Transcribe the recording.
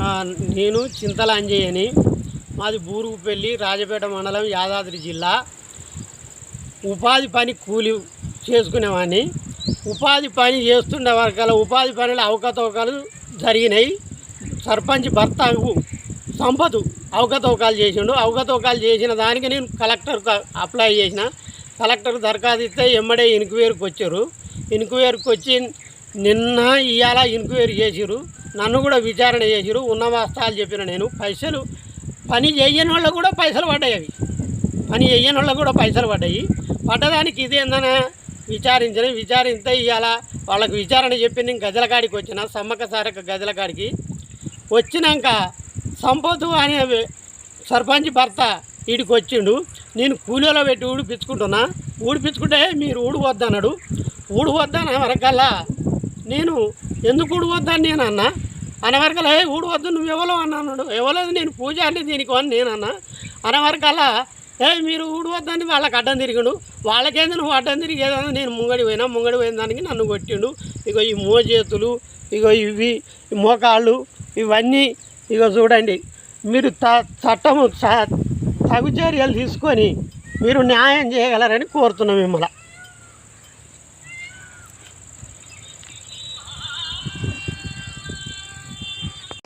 నేను చింతల అంజయ్యని మాది బూరుగుపల్లి రాజపేట మండలం యాదాద్రి జిల్లా. ఉపాధి పని కూలి చేసుకునేవాడిని. ఉపాధి పని చేస్తుండే వరకల ఉపాధి పనులు అవకతవకాలు జరిగినాయి. సర్పంచ్ భర్త సంపతు అవకతవకాలు చేసిండు. అవకతవకాలు చేసిన దానికి నేను కలెక్టర్కి అప్లై చేసిన. కలెక్టర్ దరఖాస్తు ఇస్తే ఎమ్మడే ఇన్క్వైరీకి వచ్చారు. ఇన్క్వైరీకి వచ్చి నిన్న ఇవాళ ఇన్క్వైరీ చేసిరు నన్ను కూడా విచారణ చేసిరు ఉన్న వాస్తాలు చెప్పిన నేను. పైసలు పని చేయని వాళ్ళకు కూడా పైసలు పడ్డాయి అవి. పని చేయని వాళ్ళకు కూడా పైసలు పడ్డాయి. పడ్డదానికి ఇదేందనే విచారించిన విచారిస్తే ఇవాళ వాళ్ళకు విచారణ చెప్పి నేను గజల కాడికి వచ్చిన సమ్మక్క సారక్క గజల కాడికి. వచ్చినాక సంపతు అనే సర్పంచ్ భర్త వీడికి వచ్చిండు. నేను కూలీలో పెట్టి ఊడిపించుకుంటున్నా. ఊడిపించుకుంటే మీరు ఊడు వద్దన్నాడు ఊడు వద్దన వరకల్లా నేను ఎందుకు ఊడు వద్దని నేను అన్నా? అనవరకల ఏ ఊడు వద్దు నువ్వు ఎవరో అన్నాడు. ఎవరో నేను పూజ అంటే దీనికి అని నేను అనవరకల ఏ మీరు ఊడు వద్దని వాళ్ళకి అడ్డం తిరిగిండు. వాళ్ళకేంది నువ్వు అడ్డం తిరిగేదని నేను ముంగడి పోయినా ముంగడి పోయిన దానికి నన్ను కొట్టిండు. ఇగో ఈ మోచేతులు ఇగో ఇవి మోకాళ్ళు ఇవన్నీ ఇగో చూడండి. మీరు త చట్టము తగు చర్యలు తీసుకొని మీరు న్యాయం చేయగలరని కోరుతున్నాం మిమ్మల్ని.